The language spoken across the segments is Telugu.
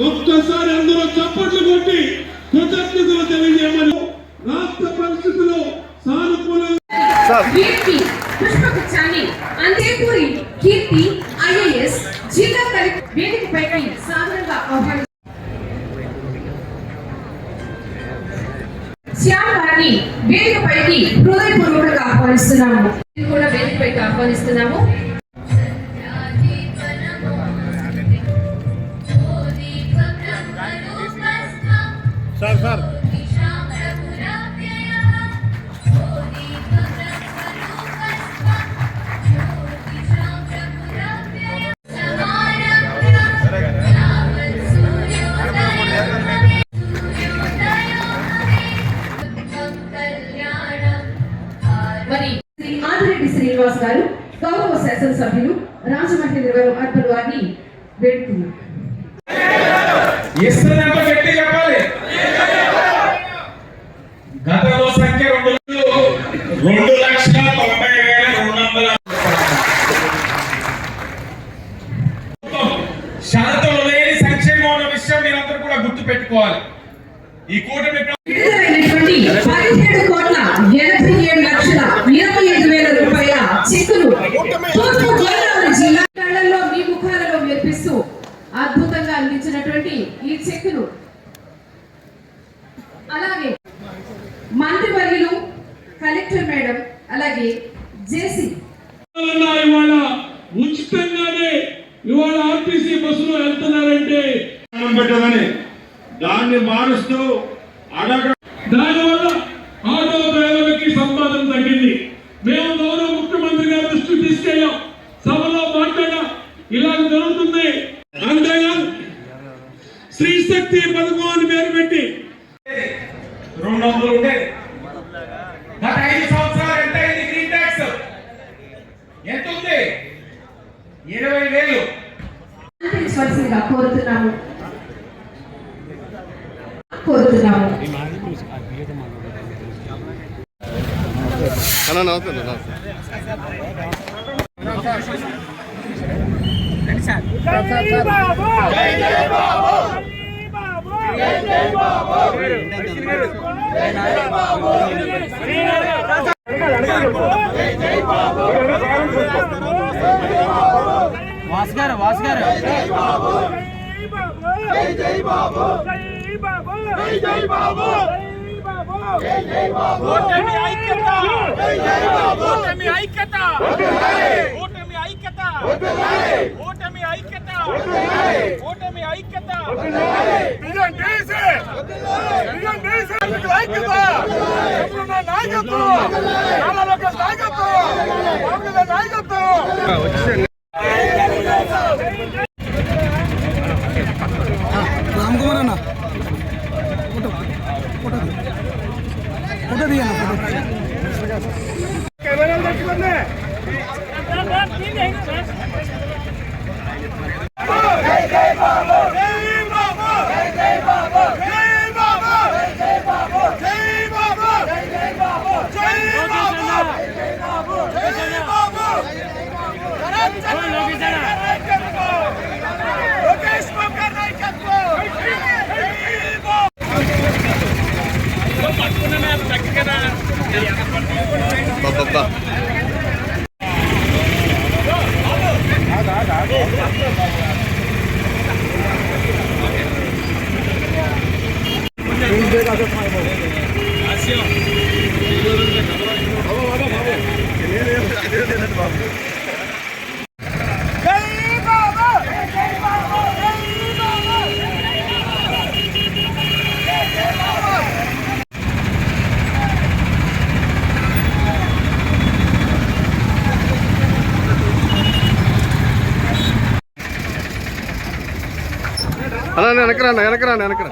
ఒక్కసారి అందరూ చప్పట్లు కొట్టి కృతజ్ఞతలు తెలియజేయమని రాష్ట్ర పరిస్థితిలో తూర్పు గోదావరి జిల్లా మీ ముఖాలలో మెరిపిస్తూ అద్భుతంగా అందించినటువంటి ఈ చెక్కును అలాగే మంత్రివర్యులు కలెక్టర్ మేడం అలాగే జేసీ ఉన్నా ఇవాళ ఉచితంగానే ఇవాళ ఆర్టీసీ బస్సులో వెళ్తున్నారంటే అన్నం పెట్టదని దాన్ని మారుస్తూ అడగ దానివల్ల ఆటో డ్రైవర్లకి సంపాదన తగ్గింది మేము గౌరవ ముఖ్యమంత్రి గారి దృష్టికి తీసుకెళ్ళాం సభలో మాట్లాడా ఇలా జరుగుతుంది అంతేకాదు స్త్రీ శక్తి పథకం అని పేరు పెట్టి రెండు వందలు ఉండేది గత ఐదు సంవత్సరాలు ఎంత అయింది గ్రీన్ ట్యాక్స్ ఎంత ఉంది ఇరవై వేలు. అందించవలసిందిగా కోరుతున్నాము. కోరుతున్నాము. అన్న నమస్తే అన్న, నమస్తే వాస్గారు వాస్గారు ఓటమి ఐక్యత. ఓటమి ఐక్యత. ఓటమి ఐక్యత. ఓటమి ఐక్యత. ఓటమి ఐక్యత. విజన్ ఐక్యత. రామ్ కుమార్ అన్న. Photo photo. ఫోటో దిగన్న ఫోటో? బాబా జై బాబా జై బాబా జై బాబా అన్న వెనకరా అన్న వెనకరా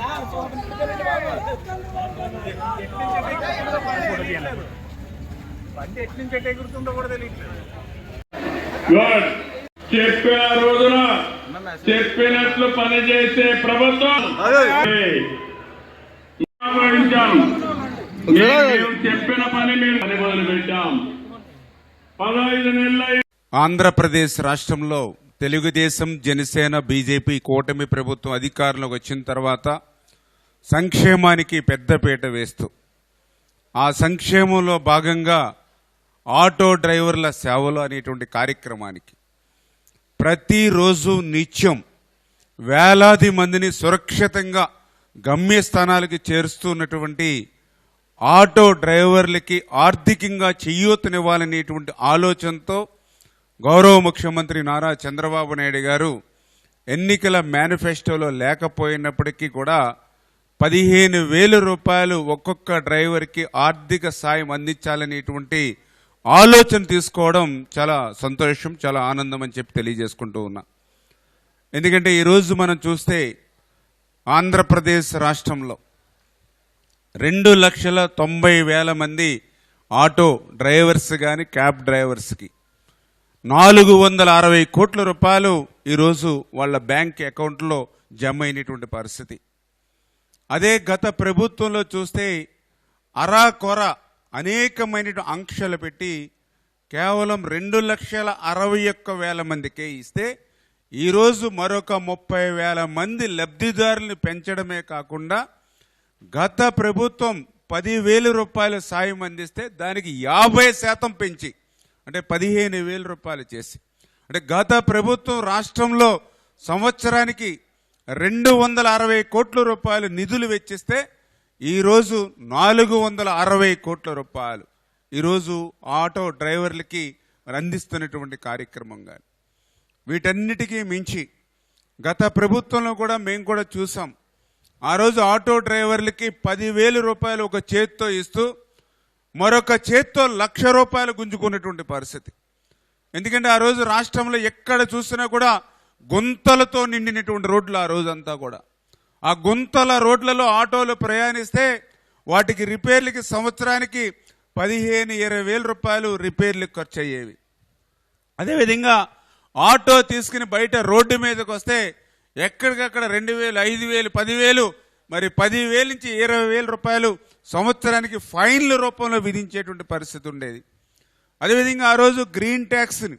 చెప్పిన రోజున చెప్పినట్లు పనిచేసే ప్రభుత్వం. చెప్పిన పని మేము పని మొదలు పెట్టాం పదహైదు నెలల ఆంధ్రప్రదేశ్ రాష్ట్రంలో తెలుగుదేశం జనసేన బీజేపీ కూటమి ప్రభుత్వం అధికారంలోకి వచ్చిన తర్వాత సంక్షేమానికి పెద్దపీట వేస్తూ ఆ సంక్షేమంలో భాగంగా ఆటో డ్రైవర్ల సేవలు అనేటువంటి కార్యక్రమానికి ప్రతిరోజు నిత్యం వేలాది మందిని సురక్షితంగా గమ్యస్థానాలకి చేరుస్తున్నటువంటి ఆటో డ్రైవర్లకి ఆర్థికంగా చేయూతనివ్వాలనేటువంటి ఆలోచనతో గౌరవ ముఖ్యమంత్రి నారా చంద్రబాబు నాయుడు గారు ఎన్నికల మేనిఫెస్టోలో లేకపోయినప్పటికీ కూడా పదిహేను వేల రూపాయలు ఒక్కొక్క డ్రైవర్కి ఆర్థిక సాయం అందించాలనేటువంటి ఆలోచన తీసుకోవడం చాలా సంతోషం చాలా ఆనందం అని చెప్పి తెలియజేసుకుంటూ ఉన్నా. ఎందుకంటే ఈరోజు మనం చూస్తే ఆంధ్రప్రదేశ్ రాష్ట్రంలో రెండు లక్షల తొంభై వేల మంది ఆటో డ్రైవర్స్ కానీ క్యాబ్ డ్రైవర్స్కి నాలుగు వందల అరవై కోట్ల రూపాయలు ఈరోజు వాళ్ళ బ్యాంక్ అకౌంట్లో జమ అయినటువంటి పరిస్థితి. అదే గత ప్రభుత్వంలో చూస్తే అరాకొర అనేకమైన ఆంక్షలు పెట్టి కేవలం రెండు లక్షల అరవై ఒక్క వేల మందికే ఇస్తే ఈరోజు మరొక ముప్పై వేల మంది లబ్ధిదారుల్ని పెంచడమే కాకుండా గత ప్రభుత్వం పదివేల రూపాయల సాయం అందిస్తే దానికి యాభై శాతం పెంచి అంటే పదిహేను వేల రూపాయలు చేసి. అంటే గత ప్రభుత్వం రాష్ట్రంలో సంవత్సరానికి రెండు వందల అరవై కోట్ల రూపాయలు నిధులు వెచ్చిస్తే ఈరోజు నాలుగు వందల అరవై కోట్ల రూపాయలు. ఈరోజు ఆటో డ్రైవర్లకి అందిస్తున్నటువంటి కార్యక్రమం కానీ వీటన్నిటికీ మించి గత ప్రభుత్వంలో కూడా మేము కూడా చూసాం. ఆ రోజు ఆటో డ్రైవర్లకి పదివేల రూపాయలు ఒక చేతితో ఇస్తూ మరొక చేత్తో లక్ష రూపాయలు గుంజుకున్నటువంటి పరిస్థితి. ఎందుకంటే ఆ రోజు రాష్ట్రంలో ఎక్కడ చూసినా కూడా గుంతలతో నిండినటువంటి రోడ్లు ఆ రోజంతా కూడా. ఆ గుంతల రోడ్లలో ఆటోలు ప్రయాణిస్తే వాటికి రిపేర్లకి సంవత్సరానికి పదిహేను ఇరవై వేల రూపాయలు రిపేర్లకు ఖర్చు అయ్యేవి అదేవిధంగా ఆటో తీసుకుని బయట రోడ్డు మీదకి వస్తే ఎక్కడికక్కడ రెండు వేలు ఐదు వేలు పదివేలు మరి పదివేలు నుంచి ఇరవై వేల రూపాయలు సంవత్సరానికి ఫైన్ల రూపంలో విధించేటువంటి పరిస్థితి ఉండేది. అదేవిధంగా ఆ రోజు గ్రీన్ ట్యాక్స్ని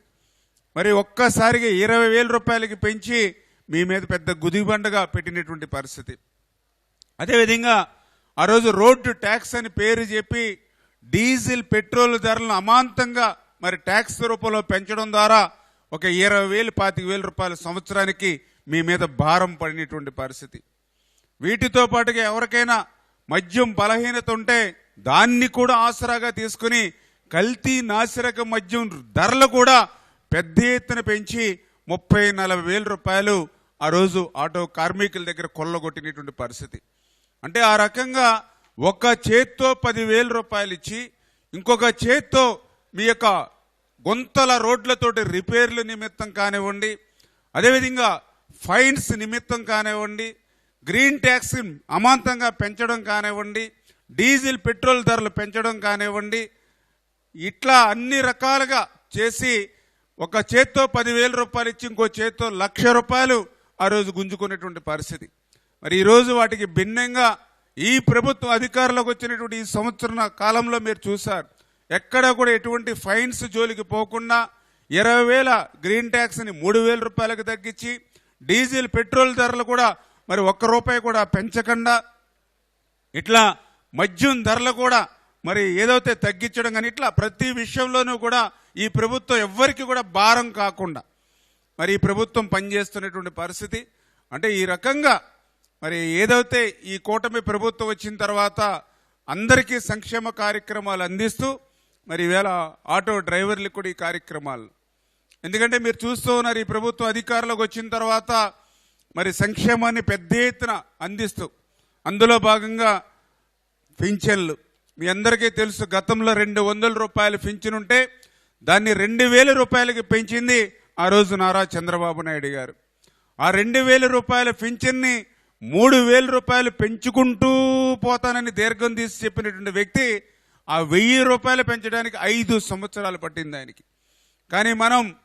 మరి ఒక్కసారిగా ఇరవై వేల రూపాయలకి పెంచి మీ మీద పెద్ద గుదిబండగా పెట్టినటువంటి పరిస్థితి. అదేవిధంగా ఆ రోజు రోడ్డు ట్యాక్స్ అని పేరు చెప్పి డీజిల్ పెట్రోల్ ధరలను అమాంతంగా మరి ట్యాక్స్ రూపంలో పెంచడం ద్వారా ఒక ఇరవై వేలు పాతిక వేల రూపాయల సంవత్సరానికి మీ మీద భారం పడినటువంటి పరిస్థితి. వీటితో పాటుగా ఎవరికైనా మద్యం బలహీనత ఉంటే దాన్ని కూడా ఆసరాగా తీసుకుని కల్తీ నాసిరక మద్యం ధరలు కూడా పెద్ద ఎత్తున పెంచి ముప్పై నలభై వేల రూపాయలు ఆ రోజు ఆటో కార్మికుల దగ్గర కొల్లగొట్టినటువంటి పరిస్థితి. అంటే ఆ రకంగా ఒక చేత్తో పదివేల రూపాయలు ఇచ్చి ఇంకొక చేత్తో మీ యొక్క గుంతల రోడ్లతోటి రిపేర్ల నిమిత్తం కానివ్వండి అదేవిధంగా ఫైన్స్ నిమిత్తం కానివ్వండి గ్రీన్ ట్యాక్స్ అమాంతంగా పెంచడం కానివ్వండి డీజిల్ పెట్రోల్ ధరలు పెంచడం కానివ్వండి ఇట్లా అన్ని రకాలుగా చేసి ఒక చేత్తో పదివేల రూపాయలు ఇచ్చి ఇంకో చేత్తో లక్ష రూపాయలు ఆ రోజు గుంజుకునేటువంటి పరిస్థితి. మరి ఈరోజు వాటికి భిన్నంగా ఈ ప్రభుత్వం అధికారంలోకి వచ్చినటువంటి ఈ సంవత్సరం కాలంలో మీరు చూశారు. ఎక్కడ కూడా ఎటువంటి ఫైన్స్ జోలికి పోకుండా ఇరవై వేల గ్రీన్ ట్యాక్స్ని మూడు వేల రూపాయలకు తగ్గించి డీజిల్ పెట్రోల్ ధరలు కూడా మరి ఒక్క రూపాయి కూడా పెంచకుండా ఇట్లా మద్యం ధరలు కూడా మరి ఏదైతే తగ్గించడం కానీ ఇట్లా ప్రతి విషయంలోనూ కూడా ఈ ప్రభుత్వం ఎవ్వరికి కూడా భారం కాకుండా మరి ఈ ప్రభుత్వం పనిచేస్తున్నటువంటి పరిస్థితి. అంటే ఈ రకంగా మరి ఏదైతే ఈ కూటమి ప్రభుత్వం వచ్చిన తర్వాత అందరికీ సంక్షేమ కార్యక్రమాలు అందిస్తూ మరి ఈవేళ ఆటో డ్రైవర్లకు కూడా ఈ కార్యక్రమాలు. ఎందుకంటే మీరు చూస్తూ ఉన్నారు ఈ ప్రభుత్వం అధికారంలోకి వచ్చిన తర్వాత మరి సంక్షేమాన్ని పెద్ద ఎత్తున అందిస్తూ అందులో భాగంగా పింఛన్లు. మీ అందరికీ తెలుసు గతంలో రెండు వందల రూపాయలు పింఛన్ ఉంటే దాన్ని రెండు వేల రూపాయలకి పెంచింది ఆ రోజు నారా చంద్రబాబు నాయుడు గారు. ఆ రెండు వేల రూపాయల పింఛన్ని మూడు వేల రూపాయలు పెంచుకుంటూ పోతానని దీర్ఘం తీసి చెప్పినటువంటి వ్యక్తి ఆ వెయ్యి రూపాయలు పెంచడానికి ఐదు సంవత్సరాలు పట్టింది ఆయనకి. కానీ మనం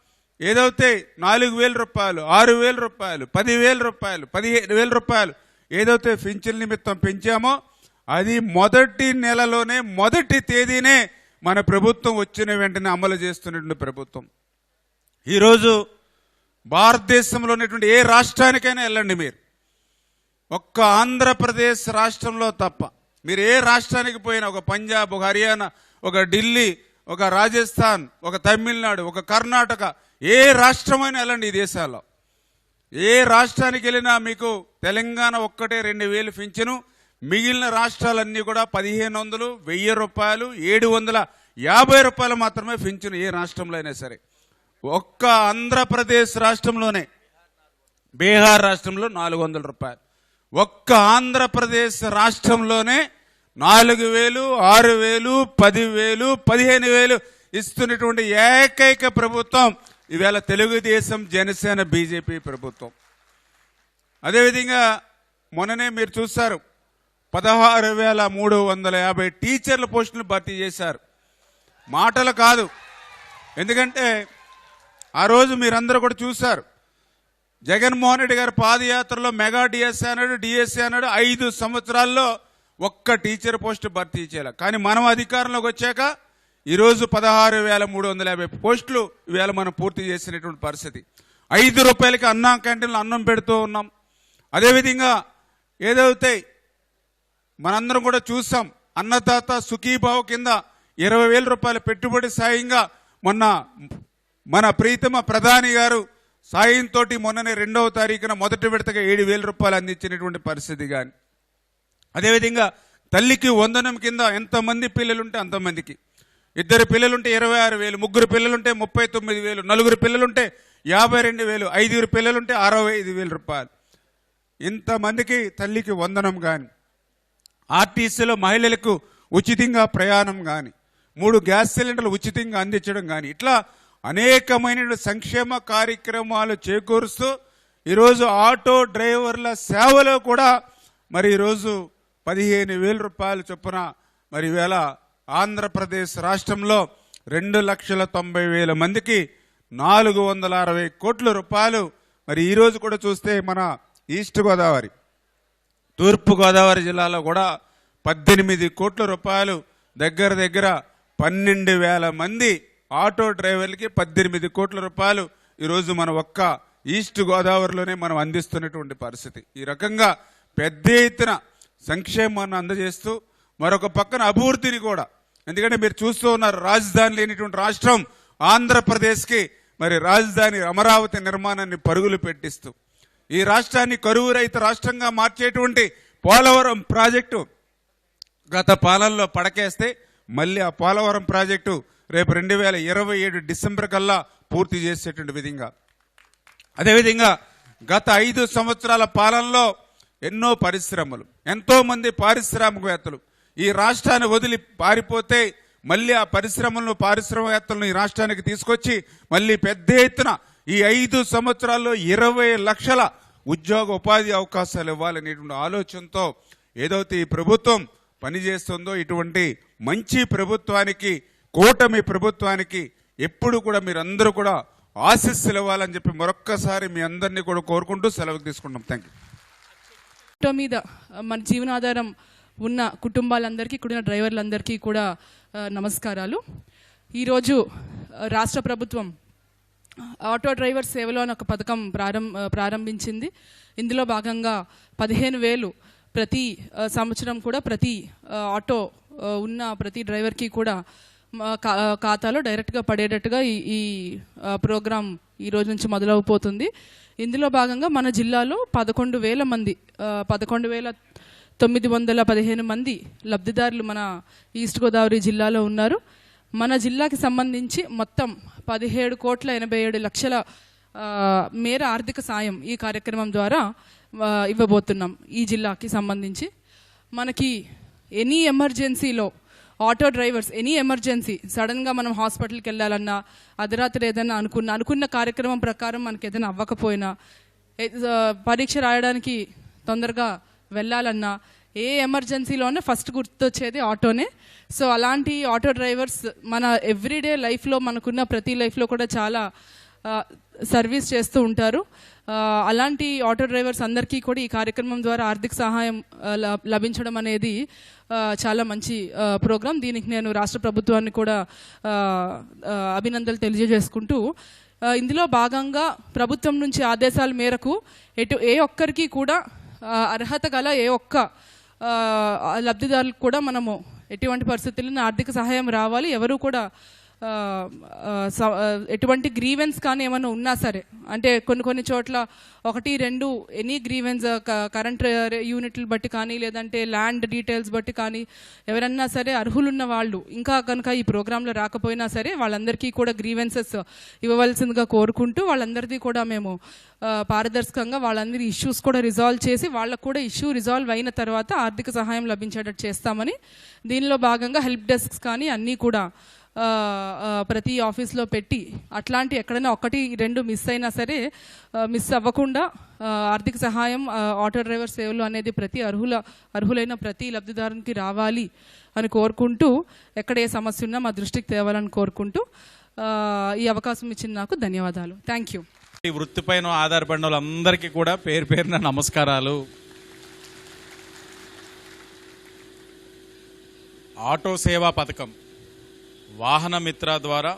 ఏదైతే నాలుగు వేల రూపాయలు ఆరు వేల రూపాయలు పదివేల రూపాయలు పదిహేను వేల రూపాయలు ఏదైతే పింఛన్ నిమిత్తం పెంచామో అది మొదటి నెలలోనే మొదటి తేదీనే మన ప్రభుత్వం వచ్చిన వెంటనే అమలు చేస్తున్నటువంటి ప్రభుత్వం. ఈరోజు భారతదేశంలో ఉన్నటువంటి ఏ రాష్ట్రానికైనా వెళ్ళండి మీరు. ఒక్క ఆంధ్రప్రదేశ్ రాష్ట్రంలో తప్ప. మీరు ఏ రాష్ట్రానికి పోయినా ఒక పంజాబ్ ఒక హర్యానా ఒక ఢిల్లీ ఒక రాజస్థాన్ ఒక తమిళనాడు ఒక కర్ణాటక ఏ రాష్ట్రమైనా వెళ్ళండి ఈ దేశాల్లో. ఏ రాష్ట్రానికి వెళ్ళినా మీకు తెలంగాణ ఒక్కటే రెండు వేలు పింఛను మిగిలిన రాష్ట్రాలన్నీ కూడా పదిహేను వందలు వెయ్యి రూపాయలు ఏడు వందల యాభై రూపాయలు మాత్రమే పింఛను ఏ రాష్ట్రంలో అయినా సరే. ఒక్క ఆంధ్రప్రదేశ్ రాష్ట్రంలోనే బీహార్ రాష్ట్రంలో నాలుగు వందల రూపాయలు. ఒక్క ఆంధ్రప్రదేశ్ రాష్ట్రంలోనే నాలుగు వేలు ఆరు వేలు పదివేలు పదిహేను వేలు ఇస్తున్నటువంటి ఏకైక ప్రభుత్వం ఇవాళ తెలుగుదేశం జనసేన బీజేపీ ప్రభుత్వం. అదేవిధంగా మొన్ననే మీరు చూస్తారు పదహారు వేల మూడు వందల యాభై టీచర్ల పోస్టులు భర్తీ చేశారు. మాటలు కాదు. ఎందుకంటే ఆ రోజు మీరందరూ కూడా చూశారు జగన్మోహన్ రెడ్డి గారి పాదయాత్రలో మెగా డిఎస్సీ అన్నాడు డిఎస్సీ అన్నాడు ఐదు సంవత్సరాల్లో ఒక్క టీచర్ పోస్ట్ భర్తీ చేయాలి. కానీ మనం అధికారంలోకి వచ్చాక ఈరోజు పదహారు వేల మూడు వందల యాభై పోస్టులు ఇవాళ మనం పూర్తి చేసినటువంటి పరిస్థితి. ఐదు రూపాయలకి అన్నా క్యాంటీన్లు అన్నం పెడుతూ ఉన్నాం. అదేవిధంగా ఏదైతే మనందరం కూడా చూసాం అన్నదాత సుఖీభావ కింద ఇరవై వేల రూపాయల పెట్టుబడి సాయంగా మొన్న మన ప్రీతమ ప్రధాని గారు సాయంతో మొన్ననే రెండవ తారీఖున మొదటి విడతగా ఏడు వేల రూపాయలు అందించినటువంటి పరిస్థితి కానీ అదేవిధంగా తల్లికి వందనం కింద ఎంతమంది పిల్లలుంటే అంతమందికి. ఇద్దరు పిల్లలుంటే ఇరవై ఆరు వేలు ముగ్గురు పిల్లలుంటే ముప్పై తొమ్మిది వేలు నలుగురు పిల్లలుంటే యాభై రెండు వేలు ఐదుగురు పిల్లలుంటే అరవై ఐదు వేల రూపాయలు. ఇంతమందికి తల్లికి వందనం కానీ ఆర్టీసీలో మహిళలకు ఉచితంగా ప్రయాణం కానీ మూడు గ్యాస్ సిలిండర్లు ఉచితంగా అందించడం కానీ ఇట్లా అనేకమైన సంక్షేమ కార్యక్రమాలు చేకూరుస్తూ ఈరోజు ఆటో డ్రైవర్ల సేవలో కూడా మరి ఈరోజు పదిహేను వేల రూపాయల చొప్పున మరి వేళ ఆంధ్రప్రదేశ్ రాష్ట్రంలో రెండు లక్షల తొంభై వేల మందికి నాలుగు వందల అరవై కోట్ల రూపాయలు. మరి ఈరోజు కూడా చూస్తే మన ఈస్ట్ గోదావరి తూర్పుగోదావరి జిల్లాలో కూడా పద్దెనిమిది కోట్ల రూపాయలు. దగ్గర దగ్గర పన్నెండు వేల మంది ఆటో డ్రైవర్లకి పద్దెనిమిది కోట్ల రూపాయలు ఈరోజు మన ఒక్క ఈస్ట్ గోదావరిలోనే మనం అందిస్తున్నటువంటి పరిస్థితి. ఈ రకంగా పెద్ద ఎత్తున సంక్షేమాన్ని అందజేస్తూ మరొక పక్కన అభివృద్ధిని కూడా. ఎందుకంటే మీరు చూస్తూ ఉన్నారు రాజధాని లేనిటువంటి రాష్ట్రం ఆంధ్రప్రదేశ్కి మరి రాజధాని అమరావతి నిర్మాణాన్ని పరుగులు పెట్టిస్తూ. ఈ రాష్ట్రాన్ని కరువు రైతు రాష్ట్రంగా మార్చేటువంటి పోలవరం ప్రాజెక్టు గత పాలనలో పడకేస్తే మళ్ళీ ఆ పోలవరం ప్రాజెక్టు రేపు రెండు వేల ఇరవై ఏడు డిసెంబర్ కల్లా పూర్తి చేసేటువంటి విధంగా. అదేవిధంగా గత ఐదు సంవత్సరాల పాలనలో ఎన్నో పరిశ్రమలు ఎంతోమంది పారిశ్రామికవేత్తలు ఈ రాష్ట్రాన్ని వదిలి పారిపోతే మళ్ళీ ఆ పరిశ్రమలను పారిశ్రామికవేత్తలను ఈ రాష్ట్రానికి తీసుకొచ్చి మళ్ళీ పెద్ద ఎత్తున ఈ ఐదు సంవత్సరాల్లో ఇరవై లక్షల ఉద్యోగ ఉపాధి అవకాశాలు ఇవ్వాలనేటువంటి ఆలోచనతో ఏదైతే ఈ ప్రభుత్వం పనిచేస్తుందో ఇటువంటి మంచి ప్రభుత్వానికి కూటమి ప్రభుత్వానికి ఎప్పుడు కూడా మీరందరూ కూడా ఆశీస్సులు ఇవ్వాలని చెప్పి మరొక్కసారి మీ అందరినీ కూడా కోరుకుంటూ సెలవు తీసుకుంటాం థ్యాంక్ యూ మీద మన జీవనాధారం ఉన్న కుటుంబాలందరికీ కూడిన డ్రైవర్లందరికీ కూడా నమస్కారాలు. ఈరోజు రాష్ట్ర ప్రభుత్వం ఆటో డ్రైవర్ సేవలో అని ఒక పథకం ప్రారంభ ప్రారంభించింది. ఇందులో భాగంగా పదిహేను వేలు ప్రతి సంవత్సరం కూడా ప్రతి ఆటో ఉన్న ప్రతి డ్రైవర్కి కూడా మా ఖాతాలో డైరెక్ట్గా పడేటట్టుగా ఈ ఈ ప్రోగ్రాం ఈ రోజు నుంచి మొదలవబోతుంది. ఇందులో భాగంగా మన జిల్లాలో పదకొండు వేల మంది పదకొండు వేల తొమ్మిది వందల పదిహేను మంది లబ్ధిదారులు మన ఈస్ట్ గోదావరి జిల్లాలో ఉన్నారు. మన జిల్లాకి సంబంధించి మొత్తం పదిహేడు కోట్ల ఎనభై ఏడు లక్షల మేర ఆర్థిక సాయం ఈ కార్యక్రమం ద్వారా ఇవ్వబోతున్నాం ఈ జిల్లాకి సంబంధించి. మనకి ఎనీ ఎమర్జెన్సీలో ఆటో డ్రైవర్స్ ఎనీ ఎమర్జెన్సీ సడన్గా మనం హాస్పిటల్కి వెళ్ళాలన్నా అర్ధరాత్రి ఏదైనా అనుకున్న అనుకున్న కార్యక్రమం ప్రకారం మనకి ఏదైనా అవ్వకపోయినా పరీక్ష రాయడానికి తొందరగా వెళ్ళాలన్నా ఏ ఎమర్జెన్సీలోనే ఫస్ట్ గుర్తొచ్చేది ఆటోనే. సో అలాంటి ఆటో డ్రైవర్స్ మన ఎవ్రీడే లైఫ్లో మనకున్న ప్రతి లైఫ్లో కూడా చాలా సర్వీస్ చేస్తూ ఉంటారు. అలాంటి ఆటో డ్రైవర్స్ అందరికీ కూడా ఈ కార్యక్రమం ద్వారా ఆర్థిక సహాయం ల- లభించడం అనేది చాలా మంచి ప్రోగ్రాం. దీనికి నేను రాష్ట్ర ప్రభుత్వాన్ని కూడా అభినందనలు తెలియజేసుకుంటూ ఇందులో భాగంగా ప్రభుత్వం నుంచి ఆదేశాల మేరకు ఎటు ఏ ఒక్కరికి కూడా అర్హత గల ఏ ఒక్క లబ్ధిదారులకు కూడా మనము ఎటువంటి పరిస్థితుల్లో ఆర్థిక సహాయం రావాలి. ఎవరు కూడా ఎటువంటి గ్రీవెన్స్ కానీ ఏమైనా ఉన్నా సరే అంటే కొన్ని కొన్ని చోట్ల ఒకటి రెండు ఎనీ గ్రీవెన్స్ కరెంట్ యూనిట్లు బట్టి కానీ లేదంటే ల్యాండ్ డీటెయిల్స్ బట్టి కానీ ఎవరన్నా సరే అర్హులున్న వాళ్ళు ఇంకా కనుక ఈ ప్రోగ్రాంలో రాకపోయినా సరే వాళ్ళందరికీ కూడా గ్రీవెన్సెస్ ఇవ్వవలసిందిగా కోరుకుంటూ వాళ్ళందరిది కూడా మేము పారదర్శకంగా వాళ్ళందరి ఇష్యూస్ కూడా రిజాల్వ్ చేసి వాళ్ళకు కూడా ఇష్యూ రిజాల్వ్ అయిన తర్వాత ఆర్థిక సహాయం లభించేటట్టు చేస్తామని దీనిలో భాగంగా హెల్ప్ డెస్క్స్ కానీ అన్నీ కూడా ప్రతి ఆఫీస్లో పెట్టి అట్లాంటి ఎక్కడైనా ఒకటి రెండు మిస్ అయినా సరే మిస్ అవ్వకుండా ఆర్థిక సహాయం ఆటో డ్రైవర్ సేవలు అనేది ప్రతి అర్హుల అర్హులైన ప్రతి లబ్ధిదారునికి రావాలి అని కోరుకుంటూ ఎక్కడ ఏ సమస్య ఉన్నా మా దృష్టికి తేవాలని కోరుకుంటూ ఈ అవకాశం ఇచ్చిన నాకు ధన్యవాదాలు. థ్యాంక్ యూ ఈ వృత్తిపైన ఆధారపడిన వాళ్ళందరికీ కూడా పేరు పేరున నమస్కారాలు. ఆటో సేవా పథకం. వాహన మిత్ర ద్వారా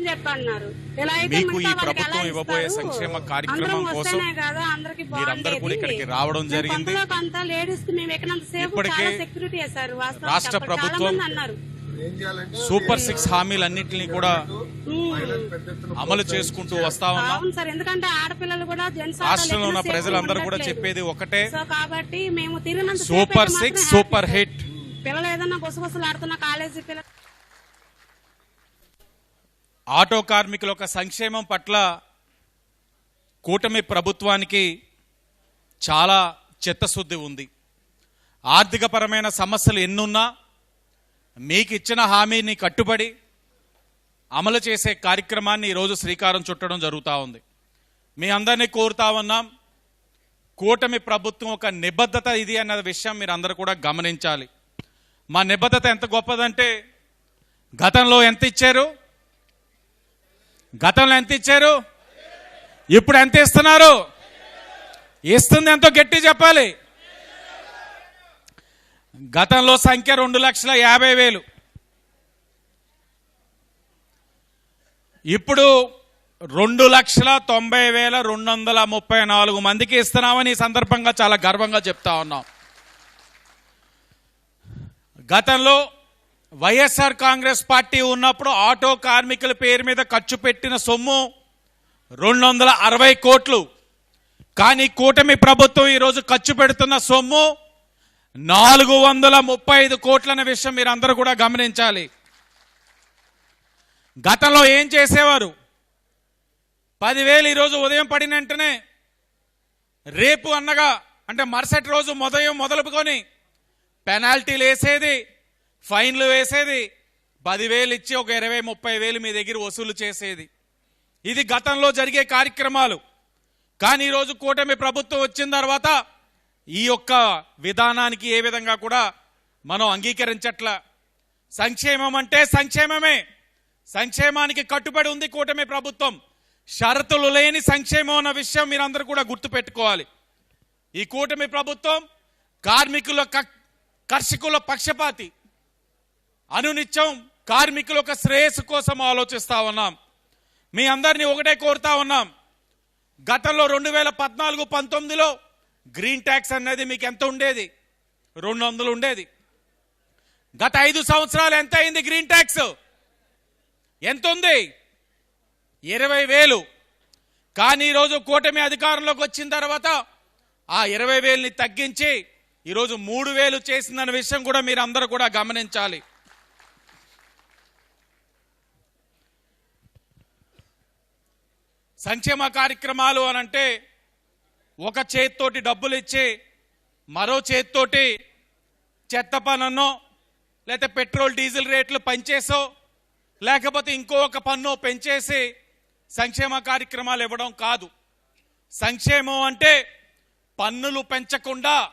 చెప్పన్నారు ఎలా అయితే మీకు ఈ ప్రభుత్వం ఇవ్వబోయే? సంక్షేమ కార్యక్రమం కోసం వస్తేనే కదా అందరికీ మీరందరూ కూడా. ఇక్కడికి రావడం జరిగింది. ఇప్పటికే రాష్ట్ర ప్రభుత్వం సూపర్ సిక్స్ హామీలన్నింటినీ కూడా అమలు చేసుకుంటూ వస్తా ఉన్నాం అవును సార్ ఎందుకంటే ఆడపిల్లలు కూడా జెంట్స్ రాష్ట్రంలో ఉన్న ప్రజలందరూ కూడా చెప్పేది ఒకటే సో కాబట్టి మేము సూపర్ సిక్స్ సూపర్. హిట్ పిల్లలు ఏదన్నా గుసగుసలు ఆడుతున్న కాలేజీ పిల్లలు ఆటో కార్మికుల యొక్క సంక్షేమం పట్ల కూటమి ప్రభుత్వానికి చాలా చిత్తశుద్ధి ఉంది. ఆర్థికపరమైన సమస్యలు ఎన్నున్నా మీకు ఇచ్చిన హామీని కట్టుబడి అమలు చేసే కార్యక్రమాన్ని ఈరోజు శ్రీకారం చుట్టడం జరుగుతూ ఉంది. మీ అందరినీ కోరుతా ఉన్నాం. కూటమి ప్రభుత్వం ఒక నిబద్ధత ఇది అన్న విషయం మీరు అందరూ కూడా గమనించాలి. మా నిబద్ధత ఎంత గొప్పదంటే గతంలో ఎంత ఇచ్చారు? గతంలో ఎంత ఇచ్చారు? ఇప్పుడు ఎంత ఇస్తున్నారు? ఇస్తుంది ఎంతో గట్టి చెప్పాలి. గతంలో సంఖ్య రెండు లక్షల యాభై వేలు. ఇప్పుడు రెండు లక్షల తొంభై వేల రెండు వందల ముప్పై నాలుగు మందికి ఇస్తున్నామని ఈ సందర్భంగా చాలా గర్వంగా చెప్తా ఉన్నాం. గతంలో వైఎస్ఆర్ కాంగ్రెస్ పార్టీ ఉన్నప్పుడు ఆటో కార్మికుల పేరు మీద ఖర్చు పెట్టిన సొమ్ము రెండు వందల అరవై కోట్లు. కానీ కూటమి ప్రభుత్వం ఈరోజు ఖర్చు పెడుతున్న సొమ్ము నాలుగు వందల ముప్పై ఐదు కోట్లన్న విషయం మీరు అందరూ కూడా గమనించాలి. గతంలో ఏం చేసేవారు? పదివేలు ఈరోజు ఉదయం పడిన వెంటనే రేపు అన్నగా అంటే మరుసటి రోజు ఉదయం మొదలుకొని పెనాల్టీలు వేసేది ఫైన్లు వేసేది పదివేలు ఇచ్చి ఒక ఇరవై ముప్పై వేలు మీ దగ్గర వసూలు చేసేది. ఇది గతంలో జరిగే కార్యక్రమాలు. కానీ ఈరోజు కూటమి ప్రభుత్వం వచ్చిన తర్వాత ఈ యొక్క విధానానికి ఏ విధంగా కూడా మనం అంగీకరించట్ల. సంక్షేమం అంటే సంక్షేమమే. సంక్షేమానికి కట్టుబడి ఉంది కూటమి ప్రభుత్వం. షరతులు లేని సంక్షేమం అన్న విషయం మీరందరూ కూడా గుర్తుపెట్టుకోవాలి ఈ కూటమి ప్రభుత్వం కార్మికుల క- కర్షకుల పక్షపాతి. అనునిత్యం కార్మికుల యొక్క శ్రేయస్సు కోసం ఆలోచిస్తా ఉన్నాం. మీ అందరినీ ఒకటే కోరుతా ఉన్నాం. గతంలో రెండు వేల పద్నాలుగు పంతొమ్మిదిలో గ్రీన్ ట్యాక్స్ అనేది మీకు ఎంత ఉండేది? రెండు వందలు ఉండేది. గత ఐదు సంవత్సరాలు ఎంత అయింది గ్రీన్ ట్యాక్స్? ఎంత ఉంది ఇరవై వేలు. కానీ ఈరోజు కూటమి అధికారంలోకి వచ్చిన తర్వాత ఆ ఇరవై వేలని తగ్గించి ఈరోజు మూడు వేలు చేసిందన్న విషయం కూడా మీరు అందరూ కూడా గమనించాలి. సంక్షేమ కార్యక్రమాలు అని అంటే ఒక చేతితోటి డబ్బులు ఇచ్చి మరో చేత్తోటి చెత్త పనన్నో లేకపోతే పెట్రోల్ డీజిల్ రేట్లు పెంచేసో లేకపోతే ఇంకో ఒక పన్ను పెంచేసి సంక్షేమ కార్యక్రమాలు ఇవ్వడం కాదు. సంక్షేమం అంటే పన్నులు పెంచకుండా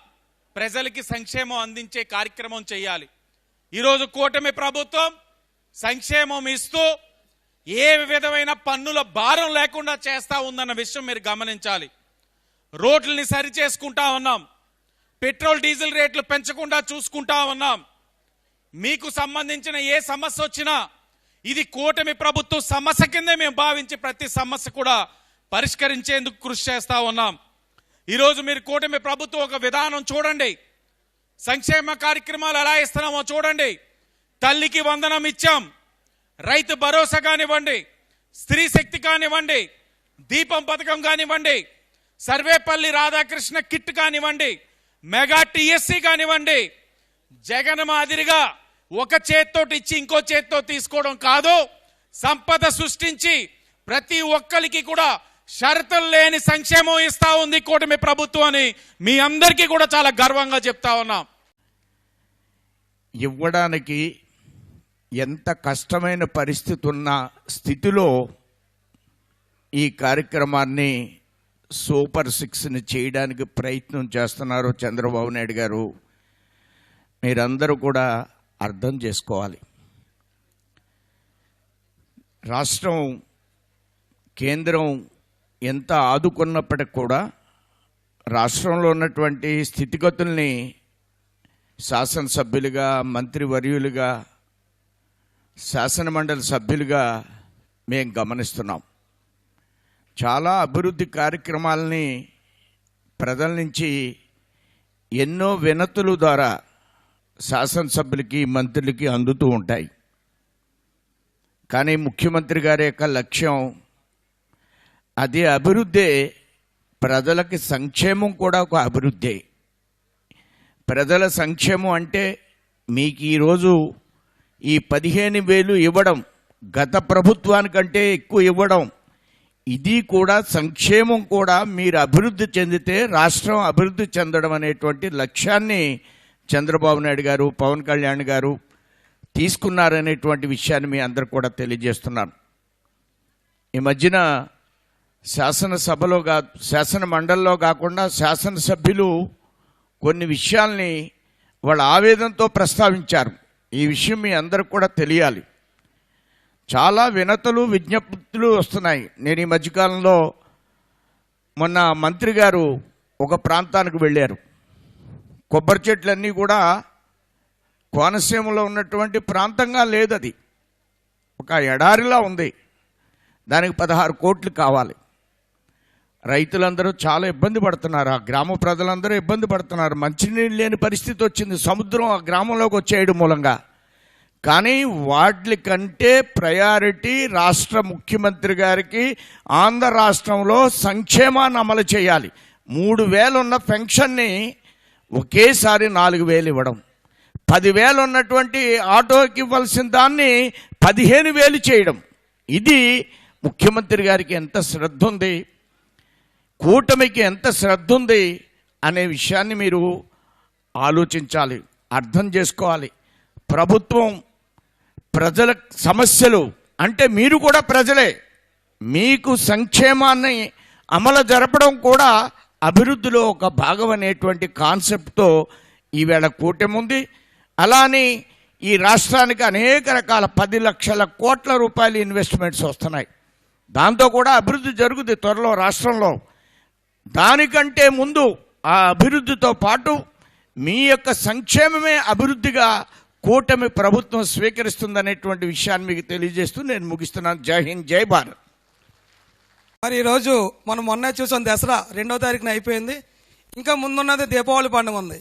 ప్రజలకి సంక్షేమం అందించే కార్యక్రమం చేయాలి. ఈరోజు కూటమి ప్రభుత్వం సంక్షేమం ఇస్తూ ఏ విధమైన పన్నుల భారం లేకుండా చేస్తా ఉందన్న విషయం మీరు గమనించాలి. రోడ్లని సరి చేసుకుంటా ఉన్నాం. పెట్రోల్ డీజిల్ రేట్లు పెంచకుండా చూసుకుంటా ఉన్నాం. మీకు సంబంధించిన ఏ సమస్య వచ్చినా ఇది కూటమి ప్రభుత్వం సమస్య కిందే మేము భావించి ప్రతి సమస్య కూడా పరిష్కరించేందుకు కృషి చేస్తా ఉన్నాం. ఈరోజు మీరు కూటమి ప్రభుత్వం ఒక విధానం చూడండి. సంక్షేమ కార్యక్రమాలు ఎలా ఇస్తున్నామో చూడండి. తల్లికి వందనం ఇచ్చాం. రైతు భరోసా కానివ్వండి స్త్రీ శక్తి కానివ్వండి దీపం పథకం కానివ్వండి సర్వేపల్లి రాధాకృష్ణ కిట్ కానివ్వండి మెగా టిఎస్సి కానివ్వండి జగన్ మాదిరిగా ఒక చేత్తోటి ఇచ్చి ఇంకో చేత్తో తీసుకోవడం కాదు. సంపద సృష్టించి ప్రతి ఒక్కరికి కూడా షరతులు లేని సంక్షేమం ఇస్తా ఉంది కూటమి ప్రభుత్వం అని మీ అందరికీ కూడా చాలా గర్వంగా చెప్తా ఉన్నాం. ఇవ్వడానికి ఎంత కష్టమైన పరిస్థితి ఉన్న స్థితిలో ఈ కార్యక్రమాన్ని సూపర్ సిక్స్ని చేయడానికి ప్రయత్నం చేస్తున్నారు చంద్రబాబు నాయుడు గారు. మీరందరూ కూడా అర్థం చేసుకోవాలి. రాష్ట్రం కేంద్రం ఎంత ఆదుకున్నప్పటికి కూడా రాష్ట్రంలో ఉన్నటువంటి స్థితిగతుల్ని శాసనసభ్యులుగా మంత్రివర్యులుగా శాసనమండలి సభ్యులుగా మేము గమనిస్తున్నాం. చాలా అభివృద్ధి కార్యక్రమాలని ప్రజల నుంచి ఎన్నో వినతుల ద్వారా శాసనసభ్యులకి మంత్రులకి అందుతూ ఉంటాయి. కానీ ముఖ్యమంత్రి గారి యొక్క లక్ష్యం అది అభివృద్ధే. ప్రజలకి సంక్షేమం కూడా ఒక అభివృద్ధే. ప్రజల సంక్షేమం అంటే మీకు ఈరోజు ఈ పదిహేను వేలు ఇవ్వడం గత ప్రభుత్వానికంటే ఎక్కువ ఇవ్వడం ఇది కూడా సంక్షేమం కూడా మీరు అభివృద్ధి చెందితే రాష్ట్రం అభివృద్ధి చెందడం అనేటువంటి లక్ష్యాన్ని చంద్రబాబు నాయుడు గారు పవన్ కళ్యాణ్ గారు తీసుకున్నారనేటువంటి విషయాన్ని మీ అందరు కూడా తెలియజేస్తున్నాను. ఈ మధ్యన శాసనసభలో కా శాసన మండలిలో కాకుండా శాసనసభ్యులు కొన్ని విషయాల్ని వాళ్ళ ఆవేదనతో ప్రస్తావించారు. ఈ విషయం మీ అందరికి కూడా తెలియాలి. చాలా వినతలు విజ్ఞప్తులు వస్తున్నాయి. నేను ఈ మధ్యకాలంలో మొన్న మంత్రి గారు ఒక ప్రాంతానికి వెళ్ళారు. కొబ్బరి చెట్లన్నీ కూడా కోనసీమలో ఉన్నటువంటి ప్రాంతంగా లేదు అది ఒక ఎడారిలా ఉంది. దానికి పదహారు కోట్లు కావాలి. రైతులందరూ చాలా ఇబ్బంది పడుతున్నారు. ఆ గ్రామ ప్రజలందరూ ఇబ్బంది పడుతున్నారు. మంచినీళ్ళు లేని పరిస్థితి వచ్చింది. సముద్రం ఆ గ్రామంలోకి వచ్చేయడం మూలంగా. కానీ వాటి కంటే ప్రయారిటీ రాష్ట్ర ముఖ్యమంత్రి గారికి ఆంధ్ర రాష్ట్రంలో సంక్షేమాన్ని అమలు చేయాలి. మూడు వేలు ఉన్న పెన్షన్ని ఒకేసారి నాలుగు వేలు ఇవ్వడం. పదివేలు ఉన్నటువంటి ఆటోకి ఇవ్వాల్సిన దాన్ని పదిహేను వేలు చేయడం. ఇది ముఖ్యమంత్రి గారికి ఎంత శ్రద్ధ ఉంది. కూటమికి ఎంత శ్రద్ధ ఉంది అనే విషయాన్ని మీరు ఆలోచించాలి అర్థం చేసుకోవాలి. ప్రభుత్వం ప్రజల సమస్యలు అంటే మీరు కూడా ప్రజలే. మీకు సంక్షేమాన్ని అమలు జరపడం కూడా అభివృద్ధిలో ఒక భాగం అనేటువంటి కాన్సెప్ట్తో ఈవేళ కూటమి ఉంది. అలానే ఈ రాష్ట్రానికి అనేక రకాల పది లక్షల కోట్ల రూపాయల ఇన్వెస్ట్మెంట్స్ వస్తున్నాయి. దాంతో కూడా అభివృద్ధి జరుగుతుంది త్వరలో రాష్ట్రంలో. దానికంటే ముందు ఆ అభివృద్ధితో పాటు మీ యొక్క సంక్షేమమే అభివృద్ధిగా కూటమి ప్రభుత్వం స్వీకరిస్తుందనేటువంటి విషయాన్ని మీకు తెలియజేస్తూ నేను ముగిస్తున్నాను. జై హింద్ జై భారత్. మరి ఈరోజు మనం మొన్న చూసాం దసరా రెండో తారీఖున అయిపోయింది. ఇంకా ముందున్నది దీపావళి పండుగ ఉంది.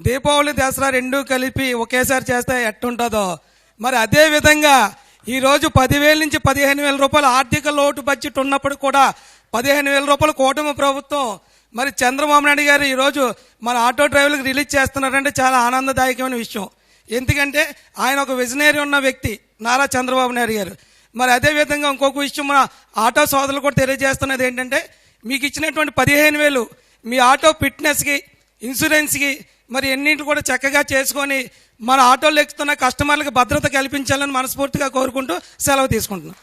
దీపావళి దసరా రెండు కలిపి ఒకేసారి చేస్తే ఎట్టుంటుందో. మరి అదే విధంగా ఈరోజు పదివేల నుంచి పదిహేను వేల రూపాయల ఆర్థిక లోటు బడ్జెట్ ఉన్నప్పుడు కూడా పదిహేను వేల రూపాయలు కూటమి ప్రభుత్వం. మరి చంద్రబాబు నాయుడు గారు ఈరోజు మన ఆటో డ్రైవర్లకు రిలీజ్ చేస్తున్నారంటే చాలా ఆనందదాయకమైన విషయం. ఎందుకంటే ఆయన ఒక విజనరీ ఉన్న వ్యక్తి నారా చంద్రబాబు నాయుడు గారు. మరి అదే విధంగా ఇంకొక విషయం మన ఆటో సోదరులు కూడా తెలియజేస్తున్నది ఏంటంటే మీకు ఇచ్చినటువంటి పదిహేను వేలు మీ ఆటో ఫిట్నెస్కి ఇన్సూరెన్స్కి మరి ఎన్నింటి కూడా చక్కగా చేసుకొని మన ఆటోలు ఎక్కుతున్న కస్టమర్లకు భద్రత కల్పించాలని మనస్ఫూర్తిగా కోరుకుంటూ సెలవు తీసుకుంటున్నాను